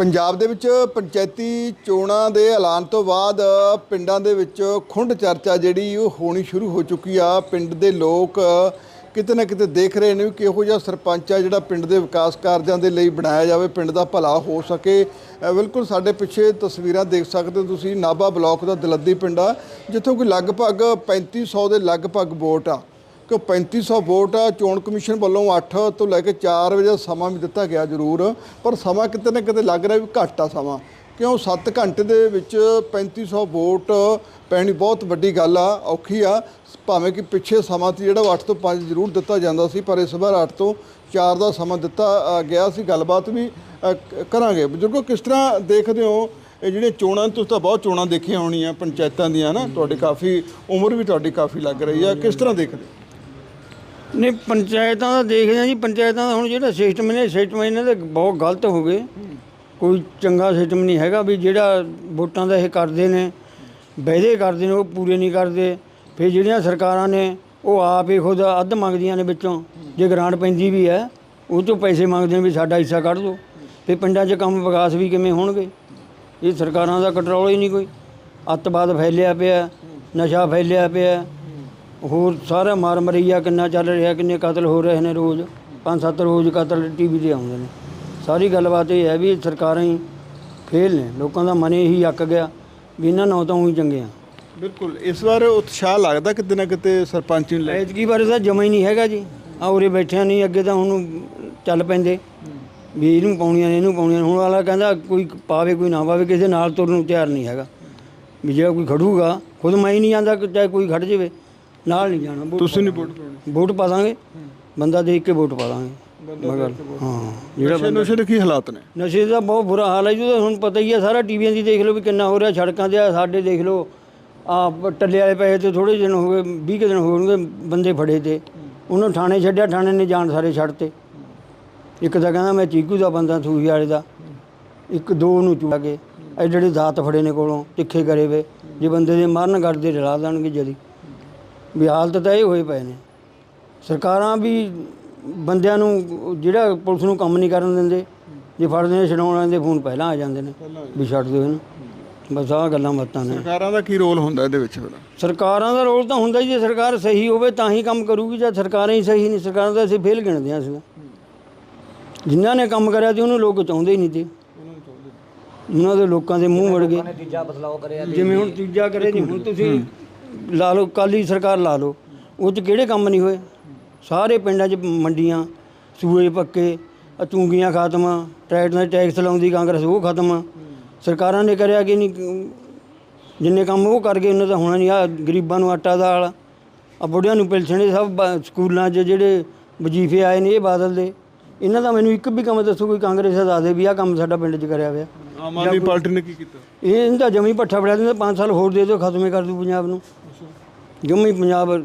ਪੰਜਾਬ ਦੇ ਵਿੱਚ ਪੰਚਾਇਤੀ ਚੋਣਾਂ ਦੇ ਐਲਾਨ ਤੋਂ ਬਾਅਦ ਪਿੰਡਾਂ ਦੇ ਵਿੱਚ ਖੁੰਡ ਚਰਚਾ ਜਿਹੜੀ ਉਹ ਹੋਣੀ ਸ਼ੁਰੂ ਹੋ ਚੁੱਕੀ ਆ। ਪਿੰਡ ਦੇ ਲੋਕ ਕਿਤੇ ਨਾ ਕਿਤੇ ਦੇਖ ਰਹੇ ਨੇ ਵੀ ਕਿਹੋ ਜਿਹਾ ਸਰਪੰਚ ਆ ਜਿਹੜਾ ਪਿੰਡ ਦੇ ਵਿਕਾਸ ਕਾਰਜਾਂ ਦੇ ਲਈ ਬਣਾਇਆ ਜਾਵੇ, ਪਿੰਡ ਦਾ ਭਲਾ ਹੋ ਸਕੇ। ਬਿਲਕੁਲ ਸਾਡੇ ਪਿੱਛੇ ਤਸਵੀਰਾਂ ਦੇਖ ਸਕਦੇ ਹੋ ਤੁਸੀਂ। ਨਾਭਾ ਬਲਾਕ ਦਾ ਦਲੱਦੀ ਪਿੰਡ ਆ, ਜਿੱਥੋਂ ਕੋਈ ਲਗਭਗ 3500 ਦੇ ਲਗਭਗ ਵੋਟ ਆ। ਕਿ 3500 ਵੋਟ ਚੋਣ ਕਮਿਸ਼ਨ ਵੱਲੋਂ 8 ਤੋਂ ਲੈ ਕੇ 4 ਵਜੇ ਦਾ ਸਮਾਂ ਵੀ ਦਿੱਤਾ ਗਿਆ ਜ਼ਰੂਰ, ਪਰ ਸਮਾਂ ਕਿਤੇ ਨਾ ਕਿਤੇ ਲੱਗ ਰਿਹਾ ਵੀ ਘੱਟ ਆ ਸਮਾਂ। ਕਿਉਂ 7 ਘੰਟੇ ਦੇ ਵਿੱਚ 3500 ਵੋਟ ਪੈਣੀ ਬਹੁਤ ਵੱਡੀ ਗੱਲ ਆ, ਔਖੀ ਆ, ਭਾਵੇਂ ਕਿ ਪਿੱਛੇ ਸਮਾਂ ਸੀ ਜਿਹੜਾ ਉਹ 8 ਤੋਂ 5 ਜ਼ਰੂਰ ਦਿੱਤਾ ਜਾਂਦਾ ਸੀ, ਪਰ ਇਸ ਵਾਰ 8 ਤੋਂ 4 ਦਾ ਸਮਾਂ ਦਿੱਤਾ ਗਿਆ ਸੀ। ਗੱਲਬਾਤ ਵੀ ਕਰਾਂਗੇ। ਬਜ਼ੁਰਗੋ, ਕਿਸ ਤਰ੍ਹਾਂ ਦੇਖਦੇ ਹੋ ਇਹ ਜਿਹੜੀਆਂ ਚੋਣਾਂ, ਤੁਸੀਂ ਤਾਂ ਬਹੁਤ ਚੋਣਾਂ ਦੇਖੀਆਂ ਹੋਣੀਆਂ, ਪੰਚਾਇਤਾਂ ਦੀਆਂ ਨਾ ਤੁਹਾਡੀ ਕਾਫੀ ਉਮਰ ਵੀ ਤੁਹਾਡੀ ਕਾਫੀ ਲੱਗ ਰਹੀ ਆ, ਕਿਸ ਤਰ੍ਹਾਂ ਦੇਖਦੇ ਹੋ? ਨਹੀਂ, ਪੰਚਾਇਤਾਂ ਦਾ ਦੇਖਦੇ ਹਾਂ ਜੀ, ਪੰਚਾਇਤਾਂ ਦਾ ਹੁਣ ਜਿਹੜਾ ਸਿਸਟਮ ਨੇ ਸਿਸਟਮ ਇਹਨਾਂ ਦੇ ਬਹੁਤ ਗਲਤ ਹੋ ਗਏ। ਕੋਈ ਚੰਗਾ ਸਿਸਟਮ ਨਹੀਂ ਹੈਗਾ ਵੀ ਜਿਹੜਾ ਵੋਟਾਂ ਦਾ ਇਹ ਕਰਦੇ ਨੇ, ਵਾਅਦੇ ਕਰਦੇ ਨੇ, ਉਹ ਪੂਰੇ ਨਹੀਂ ਕਰਦੇ। ਫਿਰ ਜਿਹੜੀਆਂ ਸਰਕਾਰਾਂ ਨੇ, ਉਹ ਆਪ ਹੀ ਖੁਦ ਅੱਧ ਮੰਗਦੀਆਂ ਨੇ ਵਿੱਚੋਂ। ਜੇ ਗ੍ਰਾਂਟ ਪੈਂਦੀ ਵੀ ਹੈ, ਉਹ ਤੋਂ ਪੈਸੇ ਮੰਗਦੇ ਨੇ ਵੀ ਸਾਡਾ ਹਿੱਸਾ ਕੱਢ ਦਿਓ। ਫਿਰ ਪਿੰਡਾਂ 'ਚ ਕੰਮ ਵਿਕਾਸ ਵੀ ਕਿਵੇਂ ਹੋਣਗੇ? ਇਹ ਸਰਕਾਰਾਂ ਦਾ ਕੰਟਰੋਲ ਹੀ ਨਹੀਂ ਕੋਈ। ਅੱਤਵਾਦ ਫੈਲਿਆ ਪਿਆ, ਨਸ਼ਾ ਫੈਲਿਆ ਪਿਆ। ਹੋਰ ਸਾਰਾ ਮਾਰ ਮਰਈਆ ਕਿੰਨਾ ਚੱਲ ਰਿਹਾ ਕਿੰਨੇ ਕਤਲ ਹੋ ਰਹੇ ਨੇ ਰੋਜ਼। ਪੰਜ ਸੱਤ ਰੋਜ਼ ਕਤਲ ਟੀਵੀ ਤੇ ਆਉਂਦੇ ਨੇ। ਸਾਰੀ ਗੱਲਬਾਤ ਇਹ ਹੈ ਵੀ ਸਰਕਾਰਾਂ ਹੀ ਫੇਲ ਨੇ। ਲੋਕਾਂ ਦਾ ਮਨ ਹੀ ਅੱਕ ਗਿਆ ਵੀ ਇਹਨਾਂ ਨਾਲ ਤਾਂ ਉਹੀ ਚੰਗੇ ਆ। ਬਿਲਕੁਲ ਇਸ ਵਾਰ ਉਤਸ਼ਾਹ ਲੱਗਦਾ ਕਿਤੇ ਨਾ ਕਿਤੇ ਸਰਪੰਚ ਨੂੰ ਲੈ। ਐਤਕੀ ਬਾਰੇ ਤਾਂ ਜਮਾ ਹੀ ਨਹੀਂ ਹੈਗਾ ਜੀ। ਆ ਉਰੇ ਬੈਠਿਆ ਨਹੀਂ ਅੱਗੇ ਤਾਂ ਹੁਣ ਚੱਲ ਪੈਂਦੇ। ਵੀ ਇਹਨੂੰ ਪਾਉਣੀਆਂ ਨੇ ਇਹਨੂੰ ਪਾਉਣੀਆਂ ਨੇ। ਹੁਣ ਵਾਲਾ ਕਹਿੰਦਾ ਕੋਈ ਪਾਵੇ ਕੋਈ ਨਾ ਪਾਵੇ ਕਿਸੇ ਨਾਲ ਤੁਰਨ ਨੂੰ ਤਿਆਰ ਨਹੀਂ ਹੈਗਾ। ਵੀ ਜਿਹੜਾ ਕੋਈ ਖੜੂਗਾ ਖੁਦ ਮੈਂ ਹੀ ਨਹੀਂ ਜਾਂਦਾ ਕਿ ਚਾਹੇ ਕੋਈ ਖੜ ਜਾਵੇ। ਨਾਲ ਨਹੀਂ ਜਾਣਾ ਵੋਟ ਤੁਸੀਂ ਨਹੀਂ ਵੋਟ ਪਾਉਣੀ। ਵੋਟ ਪਾ ਦਾਂਗੇ। ਬੰਦਾ ਦੇਖ ਕੇ ਵੋਟ ਪਾ ਦਾਂਗੇ। ਮਗਰ ਹਾਂ ਜਿਹੜਾ ਨਸ਼ੇ ਨਸ਼ੇ ਦੇ ਕੀ ਹਾਲਾਤ ਨੇ? ਨਸ਼ੇ ਦਾ ਬਹੁਤ ਬੁਰਾ ਹਾਲ ਹੈ ਜੀ ਉਹਦਾ ਹੁਣ ਪਤਾ ਹੀ ਹੈ ਸਾਰਾ ਟੀਵੀਆਂ ਦੀ ਦੇਖ ਲਓ ਵੀ ਕਿੰਨਾ ਹੋ ਰਿਹਾ ਸੜਕਾਂ ਤੇ ਆਹ ਸਾਡੇ ਦੇਖ ਲਓ। ਆ ਟੱਲੇ ਵਾਲੇ ਪੈਸੇ ਤੇ ਥੋੜੇ ਦਿਨ ਹੋ ਗਏ 20 ਕੁ ਦਿਨ ਹੋਣਗੇ ਬੰਦੇ ਫੜੇ ਤੇ। ਉਹਨੂੰ ਥਾਣੇ ਛੱਡਿਆ ਥਾਣੇ ਨੇ ਜਾਣ ਸਾਰੇ ਛੱਡਤੇ ਇੱਕ ਤਾਂ ਕਹਿੰਦਾ ਮੈਂ ਚੀਕੂ ਦਾ ਬੰਦਾ ਸੂਹੀ ਵਾਲੇ ਦਾ। ਇੱਕ ਦੋ ਨੂੰ ਚੁਆ ਕੇ। ਇਹ ਜਿਹੜੇ ਦਾਤ ਫੜੇ ਨੇ ਕੋਲੋਂ ਤਿੱਖੇ ਕਰੇ ਵੇ। ਜੇ ਬੰਦੇ ਦੇ ਮਰਨ ਕਰਦੇ ਰਲਾ ਦੇਣਗੇ ਜਦੀ। ਵੀ ਹਾਲਤ ਤਾਂ ਇਹ ਹੋਏ ਪਏ ਨੇ। ਸਰਕਾਰਾਂ ਵੀ ਬੰਦਿਆਂ ਨੂੰ ਜਿਹੜਾ ਪੁਲਿਸ ਨੂੰ ਕੰਮ ਨਹੀਂ ਕਰਨ ਦਿੰਦੇ ਜੇ ਫੜਦੇ ਨੇ ਛਡਾਉਣ ਦੇ ਫੋਨ ਪਹਿਲਾਂ ਆ ਜਾਂਦੇ ਨੇ ਵੀ ਛੱਡ ਦਿਓ ਇਹਨੂੰ। ਬਸ ਆਹ ਗੱਲਾਂ ਬਾਤਾਂ ਨੇ। ਸਰਕਾਰਾਂ ਦਾ ਕੀ ਰੋਲ ਹੁੰਦਾ ਇਹਦੇ ਵਿੱਚ ਫਿਰ? ਸਰਕਾਰਾਂ ਦਾ ਰੋਲ ਤਾਂ ਹੁੰਦਾ ਹੀ ਜੇ ਸਰਕਾਰ ਸਹੀ ਹੋਵੇ ਤਾਂ ਹੀ ਕੰਮ ਕਰੂਗੀ ਜੇ ਸਰਕਾਰਾਂ ਹੀ ਸਹੀ ਨਹੀਂ ਸਰਕਾਰਾਂ ਦਾ ਅਸੀਂ ਫੇਲ ਗਿਣਦੇ ਹਾਂ ਅਸੀਂ। ਜਿਨ੍ਹਾਂ ਨੇ ਕੰਮ ਕਰਿਆ ਤੇ ਉਹਨੂੰ ਲੋਕ ਚਾਹੁੰਦੇ ਹੀ ਨਹੀਂ ਤੇ ਉਹਨਾਂ ਦੇ ਲੋਕਾਂ ਦੇ ਮੂੰਹ ਵੜ ਗਏ। ਜਿਵੇਂ ਹੁਣ ਤੀਜਾ ਕਰੇ ਨਹੀਂ ਹੁਣ ਤੁਸੀਂ ਲਾ ਲਓ ਕਾਲੀ ਸਰਕਾਰ ਲਾ ਲਓ ਉਹ 'ਚ ਕਿਹੜੇ ਕੰਮ ਨਹੀਂ ਹੋਏ? ਸਾਰੇ ਪਿੰਡਾਂ 'ਚ ਮੰਡੀਆਂ ਸੂਏ ਪੱਕੇ ਆਹ ਚੁੰਗੀਆਂ ਖਤਮ ਟਰੈਕਟਰ ਦੇ ਟੈਕਸ ਲਾਉਂਦੀ ਕਾਂਗਰਸ ਉਹ ਖਤਮ। ਸਰਕਾਰਾਂ ਨੇ ਕਰਿਆ ਕਿ ਨਹੀਂ? ਜਿੰਨੇ ਕੰਮ ਉਹ ਕਰ ਗਏ ਉਹਨਾਂ ਦਾ ਹੋਣਾ ਨਹੀਂ। ਆ ਗਰੀਬਾਂ ਨੂੰ ਆਟਾ ਦਾਲ ਆ ਬੁੱਢਿਆਂ ਨੂੰ ਪੈਨਸ਼ਨ ਸਭ ਸਕੂਲਾਂ 'ਚ ਜਿਹੜੇ ਵਜ਼ੀਫੇ ਆਏ ਨੇ ਇਹ ਬਾਦਲ ਦੇ। ਇਹਨਾਂ ਦਾ ਮੈਨੂੰ ਇੱਕ ਵੀ ਕੰਮ ਦੱਸੋ ਕੋਈ ਕਾਂਗਰਸ ਦਾ ਦੱਸ ਦੇ ਵੀ ਆਹ ਕੰਮ ਸਾਡਾ ਪਿੰਡ 'ਚ ਕਰਿਆ ਹੋਇਆ। ਆਮ ਆਦਮੀ ਪਾਰਟੀ ਨੇ ਕੀ ਕੀਤਾ? ਇਹ ਇਹਦਾ ਜਮੀ ਪੱਠਾ ਫੜਾ ਦਿੰਦੇ 5 ਸਾਲ ਹੋਰ ਦੇ ਦਿਓ ਖਤਮੇ ਕਰ ਦੂ ਪੰਜਾਬ ਨੂੰ। ਜਮੀ ਪੰਜਾਬ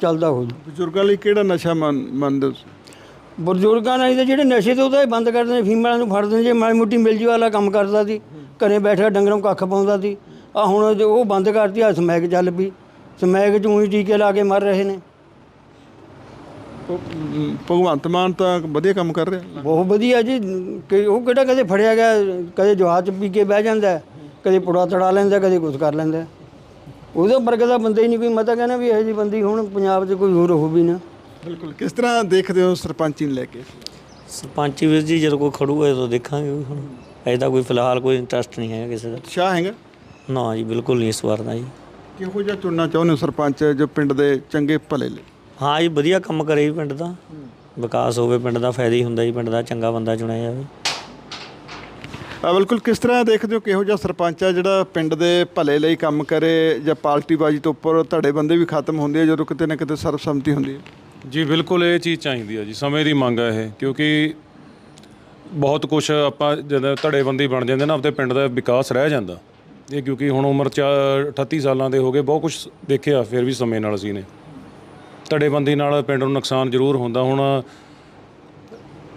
ਚੱਲਦਾ ਹੋ ਬਜ਼ੁਰਗਾਂ ਲਈ ਕਿਹੜਾ ਨਸ਼ਾ ਮੰਨ- ਮੰਨਦੇ ਹੋ ਤੁਸੀਂ? ਬਜ਼ੁਰਗਾਂ ਨਾਲ ਇਹਦੇ ਜਿਹੜੇ ਨਸ਼ੇ ਤੇ ਉਹਦਾ ਹੀ ਬੰਦ ਕਰ ਦਿੰਦੇ ਫੀਮੇਲਾਂ ਨੂੰ ਫੜ ਦਿੰਦੇ ਜੇ ਮਾੜੀ ਮੁੱਟੀ ਮਿਲ ਜੂ ਵਾਲਾ ਕੰਮ ਕਰਦਾ ਸੀ ਘਰੇ ਬੈਠਾ ਡੰਗਰਾਂ ਨੂੰ ਕੱਖ ਪਾਉਂਦਾ ਸੀ। ਆ ਹੁਣ ਜੇ ਉਹ ਬੰਦ ਕਰਤੀ ਆ ਸਮੈਕ ਚੱਲ ਪਈ। ਸਮੈਕ ਚ ਊਂ ਹੀ ਟੀਕੇ ਲਾ ਕੇ ਮਰ ਰਹੇ ਨੇ। ਉਹ, ਭਗਵੰਤ ਮਾਨ ਤਾਂ ਵਧੀਆ ਕੰਮ ਕਰ ਰਿਹਾ। ਬਹੁਤ ਵਧੀਆ ਜੀ। ਕਿ ਉਹ ਕਿਹੜਾ ਕਦੇ ਫੜਿਆ ਗਿਆ ਕਦੇ ਜਹਾਜ਼ ਪੀ ਕੇ ਬਹਿ ਜਾਂਦਾ ਹੈ, ਕਦੇ ਪੁੜਾ ਤੜਾ ਲੈਂਦਾ ਕਦੇ ਕੁਝ ਕਰ ਲੈਂਦਾ। ਉਹਦੇ ਵਰਗੇ ਦਾ ਬੰਦਾ ਹੀ ਨਹੀਂ ਕੋਈ ਮੈਂ ਤਾਂ ਕਹਿੰਦਾ ਵੀ ਇਹੋ ਜਿਹੀ ਬੰਦੀ ਹੁਣ ਪੰਜਾਬ 'ਚ ਕੋਈ ਹੋਰ ਹੋ ਵੀ ਨਾ। ਬਿਲਕੁਲ ਕਿਸ ਤਰ੍ਹਾਂ ਦੇਖਦੇ ਹੋ ਸਰਪੰਚੀ ਨੂੰ ਲੈ ਕੇ? ਸਰਪੰਚੀ ਵੀਰ ਜੀ ਜਦੋਂ ਕੋਈ ਖੜੂਗਾ ਤਾਂ ਦੇਖਾਂਗੇ ਵੀ ਹੁਣ। ਐਦਾ ਕੋਈ ਫਿਲਹਾਲ ਕੋਈ ਇੰਟਰਸਟ ਨਹੀਂ ਹੈ ਕਿਸੇ ਦਾ। ਉਤਸ਼ਾਹ ਹੈਗਾ? ਨਾ ਜੀ ਬਿਲਕੁਲ ਨਹੀਂ ਇਸ ਵਾਰ ਦਾ ਜੀ। ਕਿਹੋ ਜਿਹਾ ਚੁਣਨਾ ਚਾਹੁੰਦੇ ਹੋ ਸਰਪੰਚ ਜੋ ਪਿੰਡ ਦੇ ਚੰਗੇ ਭਲੇ ਲਈ ਹਾਂ ਜੀ ਵਧੀਆ ਕੰਮ ਕਰੇ ਜੀ ਪਿੰਡ ਦਾ। ਵਿਕਾਸ ਹੋਵੇ ਪਿੰਡ ਦਾ ਫਾਇਦਾ ਹੀ ਹੁੰਦਾ ਜੀ ਪਿੰਡ ਦਾ ਚੰਗਾ ਬੰਦਾ ਚੁਣਿਆ ਜਾਵੇ। ਬਿਲਕੁਲ, ਕਿਸ ਤਰ੍ਹਾਂ ਦੇਖਦੇ ਹੋ ਕਿਹੋ ਜਿਹਾ ਸਰਪੰਚ ਆ ਜਿਹੜਾ ਪਿੰਡ ਦੇ ਭਲੇ ਲਈ ਕੰਮ ਕਰੇ ਜਾਂ ਪਾਰਟੀਬਾਜ਼ੀ ਤੋਂ ਉੱਪਰ ਧੜੇ ਬੰਦੇ ਵੀ ਖਤਮ ਹੁੰਦੇ ਆ ਜਦੋਂ ਕਿਤੇ ਨਾ ਕਿਤੇ ਸਰਬਸੰਮਤੀ ਹੁੰਦੀ ਹੈ? ਜੀ, ਬਿਲਕੁਲ ਇਹ ਚੀਜ਼ ਚਾਹੀਦੀ ਆ ਜੀ, ਸਮੇਂ ਦੀ ਮੰਗ ਆ ਇਹ, ਕਿਉਂਕਿ ਬਹੁਤ ਕੁਝ ਆਪਾਂ ਜਦੋਂ ਧੜੇਬੰਦੀ ਬਣ ਜਾਂਦੇ ਨਾ ਆਪਣੇ ਪਿੰਡ ਦਾ ਵਿਕਾਸ ਰਹਿ ਜਾਂਦਾ। ਇਹ ਕਿਉਂਕਿ ਹੁਣ ਉਮਰ ਚ 38 ਸਾਲਾਂ ਦੇ ਹੋ ਗਏ, ਬਹੁਤ ਕੁਝ ਦੇਖਿਆ, ਫਿਰ ਵੀ ਸਮੇਂ ਨਾਲ ਅਸੀਂ ਨੇ। ਧੜੇਬੰਦੀ ਨਾਲ ਪਿੰਡ ਨੂੰ ਨੁਕਸਾਨ ਜ਼ਰੂਰ ਹੁੰਦਾ, ਹੁਣ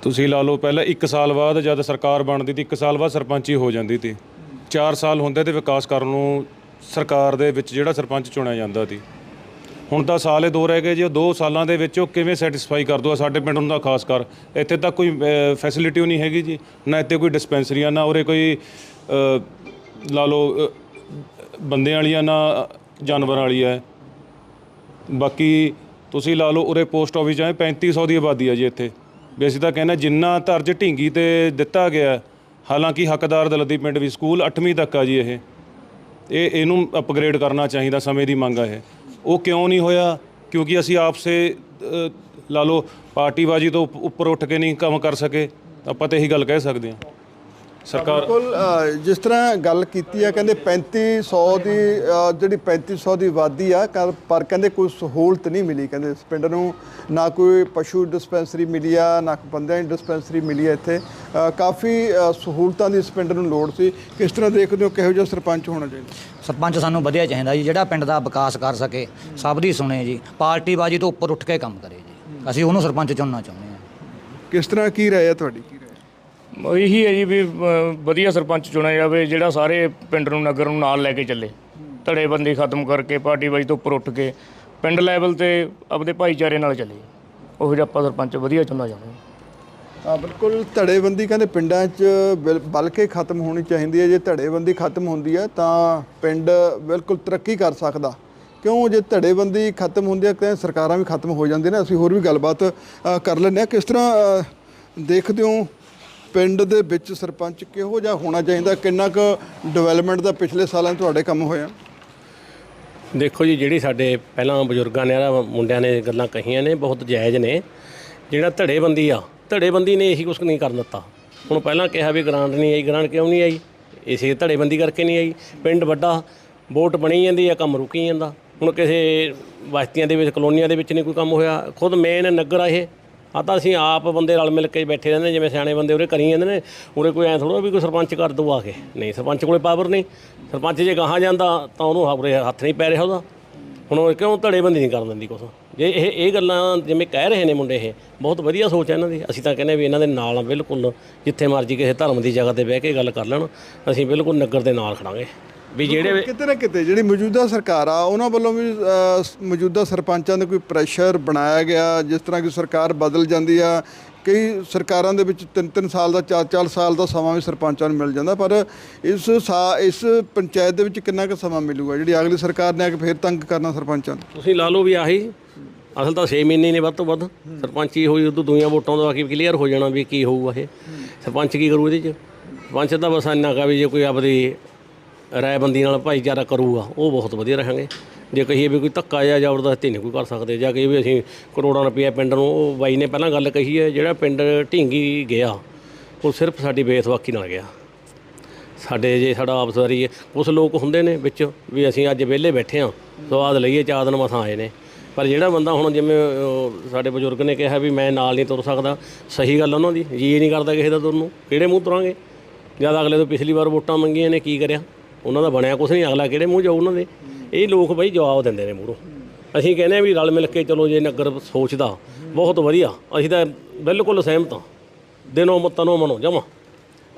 ਤੁਸੀਂ ਲਾ ਲਓ ਪਹਿਲਾਂ 1 ਸਾਲ ਬਾਅਦ ਜਦ ਸਰਕਾਰ ਬਣਦੀ ਤੀ 1 ਸਾਲ ਬਾਅਦ ਸਰਪੰਚੀ ਹੋ ਜਾਂਦੀ ਤੀ। 4 ਸਾਲ ਹੁੰਦੇ ਤੇ ਵਿਕਾਸ ਕਰਨ ਨੂੰ ਸਰਕਾਰ ਦੇ ਵਿੱਚ ਜਿਹੜਾ ਸਰਪੰਚ ਚੁਣਿਆ ਜਾਂਦਾ ਤੀ। ਹੁਣ ਤਾਂ ਸਾਲੇ ਦੋ ਰਹਿ ਗਏ ਜੀ ਉਹ 2 ਸਾਲਾਂ ਦੇ ਵਿੱਚ ਉਹ ਕਿਵੇਂ ਸੈਟੀਸਫਾਈ ਕਰ ਦੂਗਾ ਸਾਡੇ ਪਿੰਡ ਨੂੰ ਤਾਂ ਖਾਸ ਕਰ। ਇੱਥੇ ਤਾਂ ਕੋਈ ਫੈਸਿਲਿਟੀ ਨਹੀਂ ਹੈਗੀ ਜੀ ਨਾ ਇੱਥੇ ਕੋਈ ਡਿਸਪੈਂਸਰੀਆਂ ਨਾ ਉਰੇ ਕੋਈ ਲਾ ਲਓ ਅ, ਬੰਦਿਆਂ ਵਾਲੀਆਂ ਨਾ ਜਾਨਵਰਾਂ ਵਾਲੀ ਹੈ ਬਾਕੀ ਤੁਸੀਂ ਲਾ ਲਓ ਉਰੇ ਪੋਸਟ ਆਫਿਸ ਆਏ 3500 ਦੀ ਆਬਾਦੀ ਹੈ ਜੀ ਇੱਥੇ। ਵੀ ਅਸੀਂ ਤਾਂ ਕਹਿੰਦੇ ਜਿੰਨਾ ਤਰਜ ਢਿੰਗੀ ਤੇ ਦਿੱਤਾ ਗਿਆ ਹਾਲਾਂਕਿ ਹੱਕਦਾਰ ਦਲਦੀ ਪਿੰਡ ਵੀ ਸਕੂਲ 8ਵੀਂ ਤੱਕ ਆ ਜੀ ਇਹ। ਇਹ, ਇਹਨੂੰ ਅਪਗ੍ਰੇਡ ਕਰਨਾ ਚਾਹੀਦਾ ਸਮੇਂ ਦੀ ਮੰਗ ਆ ਇਹ। ਉਹ ਕਿਉਂ ਨਹੀਂ ਹੋਇਆ? ਕਿਉਂਕਿ ਅਸੀਂ ਆਪਸੇ ਲਾ ਲਓ, ਪਾਰਟੀਬਾਜੀ ਤੋਂ ਉੱਪ- ਉੱਪਰ ਉੱਠ ਕੇ ਨਹੀਂ ਕੰਮ ਕਰ ਸਕੇ। ਆਪਾਂ ਤਾਂ ਇਹੀ ਗੱਲ ਕਹਿ ਸਕਦੇ ਹਾਂ। ਸਰਕਾਰ ਬਿਲਕੁਲ ਜਿਸ ਤਰ੍ਹਾਂ ਗੱਲ ਕੀਤੀ ਆ ਕਹਿੰਦੇ 3500 ਦੀ ਜਿਹੜੀ 3500 ਦੀ ਆਬਾਦੀ ਆ ਪਰ ਕਹਿੰਦੇ ਕੋਈ ਸਹੂਲਤ ਨਹੀਂ ਮਿਲੀ। ਕਹਿੰਦੇ ਇਸ ਪਿੰਡ ਨੂੰ ਨਾ ਕੋਈ ਪਸ਼ੂ ਡਿਸਪੈਂਸਰੀ ਮਿਲੀ ਆ ਨਾ ਕੋਈ ਬੰਦਿਆਂ ਦੀ ਡਿਸਪੈਂਸਰੀ ਮਿਲੀ ਆ ਇੱਥੇ। ਕਾਫੀ ਸਹੂਲਤਾਂ ਦੀ ਇਸ ਪਿੰਡ ਨੂੰ ਲੋੜ ਸੀ। ਕਿਸ ਤਰ੍ਹਾਂ ਦੇਖਦੇ ਹੋ ਕਿਹੋ ਜਿਹਾ ਸਰਪੰਚ ਹੋਣਾ ਚਾਹੀਦਾ? ਸਰਪੰਚ ਸਾਨੂੰ ਵਧੀਆ ਚਾਹੀਦਾ ਜੀ ਜਿਹੜਾ ਪਿੰਡ ਦਾ ਵਿਕਾਸ ਕਰ ਸਕੇ ਸਭ ਦੀ ਸੁਣੇ ਜੀ। ਪਾਰਟੀਬਾਜੀ ਤੋਂ ਉੱਪਰ ਉੱਠ ਕੇ ਕੰਮ ਕਰੇ ਜੀ। ਅਸੀਂ ਉਹਨੂੰ ਸਰਪੰਚ ਚੁਣਨਾ ਚਾਹੁੰਦੇ ਹਾਂ। ਕਿਸ ਤਰ੍ਹਾਂ ਕੀ ਰਾਏ ਹੈ ਤੁਹਾਡੀ? ਇਹੀ ਹੈ ਜੀ ਵੀ ਅ, ਵਧੀਆ ਸਰਪੰਚ ਚੁਣਿਆ ਜਾਵੇ ਜਿਹੜਾ ਸਾਰੇ ਪਿੰਡ ਨੂੰ ਨਗਰ ਨੂੰ ਨਾਲ ਲੈ ਕੇ ਚੱਲੇ। ਧੜੇਬੰਦੀ ਖਤਮ ਕਰਕੇ ਪਾਰਟੀਬਾਜ਼ੀ ਤੋਂ ਉੱਪਰ ਉੱਠ ਕੇ ਪਿੰਡ ਲੈਵਲ ਤੇ ਆਪਦੇ ਭਾਈਚਾਰੇ ਨਾਲ ਚੱਲੇ। ਉਹ ਜਿਹਾ ਆਪਾਂ ਸਰਪੰਚ ਵਧੀਆ ਚੁਣਨਾ ਚਾਹੁੰਦੇ ਹਾਂ। ਹਾਂ ਬਿਲਕੁਲ। ਧੜੇਬੰਦੀ ਕਹਿੰਦੇ ਪਿੰਡਾਂ 'ਚ ਬਿਲ- ਬਲਕਿ ਖਤਮ ਹੋਣੀ ਚਾਹੀਦੀ ਹੈ। ਜੇ ਧੜੇਬੰਦੀ ਖਤਮ ਹੁੰਦੀ ਹੈ ਤਾਂ ਪਿੰਡ ਬਿਲਕੁਲ ਤਰੱਕੀ ਕਰ ਸਕਦਾ। ਕਿਉਂ? ਜੇ ਧੜੇਬੰਦੀ ਖਤਮ ਹੁੰਦੀ ਹੈ ਤਾਂ ਸਰਕਾਰਾਂ ਵੀ ਖਤਮ ਹੋ ਜਾਂਦੀਆਂ ਨੇ। ਅਸੀਂ ਹੋਰ ਵੀ ਗੱਲਬਾਤ ਅ, ਕਰ ਲੈਂਦੇ ਹਾਂ। ਕਿਸ ਤਰ੍ਹਾਂ ਅ, ਦੇਖਦੇ ਹੋ ਪਿੰਡ ਦੇ ਵਿੱਚ ਸਰਪੰਚ ਕਿਹੋ ਜਿਹਾ ਹੋਣਾ ਚਾਹੀਦਾ? ਕਿੰਨਾ ਕੁ ਡਿਵੈਲਪਮੈਂਟ ਦਾ ਪਿਛਲੇ ਸਾਲਾਂ 'ਚ ਤੁਹਾਡੇ ਕੰਮ ਹੋਇਆ? ਦੇਖੋ ਜੀ, ਜਿਹੜੀ ਸਾਡੇ ਪਹਿਲਾਂ ਬਜ਼ੁਰਗਾਂ ਨੇ ਆ ਮੁੰਡਿਆਂ ਨੇ ਗੱਲਾਂ ਕਹੀਆਂ ਨੇ, ਬਹੁਤ ਜਾਇਜ਼ ਨੇ। ਜਿਹੜਾ ਧੜੇਬੰਦੀ ਆ, ਧੜੇਬੰਦੀ ਨੇ ਇਹੀ ਕੁਛ ਨਹੀਂ ਕਰਨ ਦਿੱਤਾ। ਹੁਣ ਪਹਿਲਾਂ ਕਿਹਾ ਵੀ ਗ੍ਰਾਂਟ ਨਹੀਂ ਆਈ, ਗ੍ਰਾਂਟ ਕਿਉਂ ਨਹੀਂ ਆਈ? ਇਸੇ ਧੜੇਬੰਦੀ ਕਰਕੇ ਨਹੀਂ ਆਈ। ਪਿੰਡ ਵੱਡਾ, ਵੋਟ ਬਣੀ ਜਾਂਦੀ ਆ, ਕੰਮ ਰੁਕੀ ਜਾਂਦਾ। ਹੁਣ ਕਿਸੇ ਬਸਤੀਆਂ ਦੇ ਵਿੱਚ, ਕਲੋਨੀਆਂ ਦੇ ਵਿੱਚ ਨਹੀਂ ਕੋਈ ਕੰਮ ਹੋਇਆ। ਖੁਦ ਮੇਨ ਨਗਰ ਆ ਇਹ। ਆ ਤਾਂ ਅਸੀਂ ਆਪ ਬੰਦੇ ਰਲ ਮਿਲ ਕੇ ਬੈਠੇ ਰਹਿੰਦੇ ਜਿਵੇਂ ਸਿਆਣੇ ਬੰਦੇ ਉਰੇ ਕਰੀ ਜਾਂਦੇ ਨੇ, ਉਰੇ ਕੋਈ ਐ ਥੋੜਾ ਵੀ ਕੋਈ ਸਰਪੰਚ ਕਰ ਦਊ ਆ ਕੇ। ਨਹੀਂ, ਸਰਪੰਚ ਕੋਲੇ ਪਾਵਰ ਨਹੀਂ। ਸਰਪੰਚ ਜੇ ਗਾਹਾਂ ਜਾਂਦਾ, ਤਾਂ ਉਹਨੂੰ ਉਰੇ ਹੱਥ ਨਹੀਂ ਪੈ ਰਿਹਾ ਉਹਦਾ। ਹੁਣ ਉਹ ਕਿਉਂ ਧੜੇਬੰਦੀ ਨਹੀਂ ਕਰਨ ਦਿੰਦੀ ਕੁਛ? ਜੇ ਇਹ ਇਹ ਗੱਲਾਂ ਜਿਵੇਂ ਕਹਿ ਰਹੇ ਨੇ ਮੁੰਡੇ ਇਹ, ਬਹੁਤ ਵਧੀਆ ਸੋਚ ਹੈ ਇਹਨਾਂ ਦੀ। ਅਸੀਂ ਤਾਂ ਕਹਿੰਦੇ ਵੀ ਇਹਨਾਂ ਦੇ ਨਾਲ ਆ ਬਿਲਕੁਲ ਜਿੱਥੇ ਮਰਜ਼ੀ ਕਿਸੇ ਧਰਮ ਦੀ ਜਗ੍ਹਾ ਤੇ ਬਹਿ ਕੇ ਗੱਲ ਕਰ ਲੈਣ, ਅਸੀਂ ਬਿਲਕੁਲ ਨਗਰ ਦੇ ਨਾਲ ਖੜਾਂਗੇ। ਵੀ ਜਿਹੜੇ ਕਿਤੇ ਨਾ ਕਿਤੇ ਜਿਹੜੀ ਮੌਜੂਦਾ ਸਰਕਾਰ ਆ ਉਹਨਾਂ ਵੱਲੋਂ ਵੀ ਅ, ਮੌਜੂਦਾ ਸਰਪੰਚਾਂ ਦੇ ਕੋਈ ਪ੍ਰੈਸ਼ਰ ਬਣਾਇਆ ਗਿਆ ਜਿਸ ਤਰ੍ਹਾਂ ਕਿ ਸਰਕਾਰ ਬਦਲ ਜਾਂਦੀ ਆ ਕਈ ਸਰਕਾਰਾਂ ਦੇ ਵਿੱਚ 3-3 ਸਾਲ ਦਾ 4-4 ਸਾਲ ਦਾ ਸਮਾਂ ਵੀ ਸਰਪੰਚਾਂ ਨੂੰ ਮਿਲ ਜਾਂਦਾ ਪਰ ਇਸ ਸਾ ਇਸ ਪੰਚਾਇਤ ਦੇ ਵਿੱਚ ਕਿੰਨਾ ਕੁ ਸਮਾਂ ਮਿਲੂਗਾ? ਜਿਹੜੀ ਅਗਲੀ ਸਰਕਾਰ ਨੇ ਆ ਕੇ ਫੇਰ ਤੰਗ ਕਰਨਾ ਸਰਪੰਚਾਂ ਨੂੰ। ਤੁਸੀਂ ਲਾ ਲਓ ਵੀ ਆਹੀ ਅਸਲ ਤਾਂ 6 ਮਹੀਨੇ ਨੇ ਵੱਧ ਤੋਂ ਵੱਧ ਸਰਪੰਚੀ ਹੋਈ ਉਦੋਂ ਦੁਨੀਆ ਵੋਟਾਂ ਦਾ ਬਾਕੀ ਕਲੀਅਰ ਹੋ ਜਾਣਾ ਵੀ ਕੀ ਹੋਊਗਾ ਇਹ। ਸਰਪੰਚ ਕੀ ਕਰੂ ਇਹਦੇ ਚ? ਸਰਪੰਚ ਦਾ ਬਸ ਇੰਨਾ ਕਾ ਵੀ ਜੇ ਕੋਈ ਆਪਦੀ ਰਾਇਬੰਦੀ ਨਾਲ ਭਾਈਚਾਰਾ ਕਰੂਗਾ, ਉਹ ਬਹੁਤ ਵਧੀਆ ਰਹਾਂਗੇ। ਜੇ ਕਹੀਏ ਵੀ ਕੋਈ ਧੱਕਾ ਜਾਂ ਜ਼ਬਰਦਸਤੀ ਨਹੀਂ ਕੋਈ ਕਰ ਸਕਦੇ, ਜਾਂ ਕਹੀਏ ਵੀ ਅਸੀਂ ਕਰੋੜਾਂ ਰੁਪਏ ਪਿੰਡ ਨੂੰ, ਉਹ ਬਾਈ ਨੇ ਪਹਿਲਾਂ ਗੱਲ ਕਹੀ ਹੈ, ਜਿਹੜਾ ਪਿੰਡ ਢੀਂਗੀ ਗਿਆ, ਉਹ ਸਿਰਫ ਸਾਡੀ ਬੇਸਵਾਕੀ ਨਾਲ ਗਿਆ। ਸਾਡੇ ਜੇ ਸਾਡਾ ਆਪਸਵਾਰੀ ਹੈ ਉਸ ਲੋਕ ਹੁੰਦੇ ਨੇ ਵਿੱਚ ਵੀ ਅਸੀਂ ਅੱਜ ਵਿਹਲੇ ਬੈਠੇ ਹਾਂ, ਸਵਾਦ ਲਈਏ ਚਾਰ ਦਿਨ ਮਸਾਂ ਆਏ ਨੇ ਪਰ ਜਿਹੜਾ ਬੰਦਾ ਹੁਣ ਜਿਵੇਂ ਸਾਡੇ ਬਜ਼ੁਰਗ ਨੇ ਕਿਹਾ ਵੀ ਮੈਂ ਨਾਲ ਨਹੀਂ ਤੁਰ ਸਕਦਾ, ਸਹੀ ਗੱਲ ਉਹਨਾਂ ਦੀ, ਜੀ ਨਹੀਂ ਕਰਦਾ ਕਿਸੇ ਦਾ ਤੁਰਨ ਨੂੰ, ਕਿਹੜੇ ਮੂੰਹ ਤੁਰਾਂਗੇ? ਜਦ ਅਗਲੇ ਤੋਂ ਪਿਛਲੀ ਵਾਰ ਵੋਟਾਂ ਮੰਗੀਆਂ ਨੇ, ਕੀ ਕਰਿਆ? ਉਹਨਾਂ ਦਾ ਬਣਿਆ ਕੁਛ ਨਹੀਂ ਅਗਲਾ ਕਿਹੜੇ ਮੂੰਹ ਜਾਊ ਉਹਨਾਂ ਦੇ? ਇਹ ਲੋਕ ਬਈ ਜਵਾਬ ਦਿੰਦੇ ਨੇ ਮੂਹਰੋਂ। ਅਸੀਂ ਕਹਿੰਦੇ ਆ ਵੀ ਰਲ ਮਿਲ ਕੇ ਚਲੋ ਜੇ ਨਗਰ ਸੋਚਦਾ ਬਹੁਤ ਵਧੀਆ। ਅਸੀਂ ਤਾਂ ਬਿਲਕੁਲ ਸਹਿਮਤ ਹਾਂ। ਦਿਨੋਂ ਮਤਨੋਂ ਮਨੋ ਜਮਾ।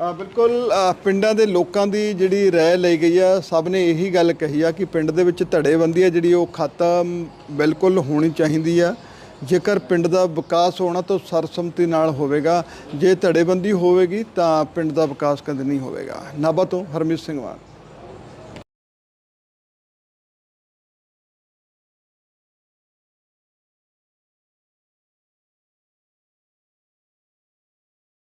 ਆ ਬਿਲਕੁਲ ਅ, ਪਿੰਡਾਂ ਦੇ ਲੋਕਾਂ ਦੀ ਜਿਹੜੀ ਰਾਏ ਲਈ ਗਈ ਆ ਸਭ ਨੇ ਇਹੀ ਗੱਲ ਕਹੀ ਆ ਕਿ ਪਿੰਡ ਦੇ ਵਿੱਚ ਧੜੇਬੰਦੀ ਆ ਜਿਹੜੀ ਉਹ ਖਤਮ ਬਿਲਕੁਲ ਹੋਣੀ ਚਾਹੀਦੀ ਆ। ਜੇਕਰ ਪਿੰਡ ਦਾ ਵਿਕਾਸ ਹੋਣਾ ਤਾਂ ਸਰਸਮਤੀ ਨਾਲ ਹੋਵੇਗਾ। ਜੇ ਧੜੇਬੰਦੀ ਹੋਵੇਗੀ ਤਾਂ ਪਿੰਡ ਦਾ ਵਿਕਾਸ ਕਦੇ ਨਹੀਂ ਹੋਵੇਗਾ। ਨਾਭਾ ਤੋਂ ਹਰਮੀਤ ਸਿੰਘ ਮਾਨ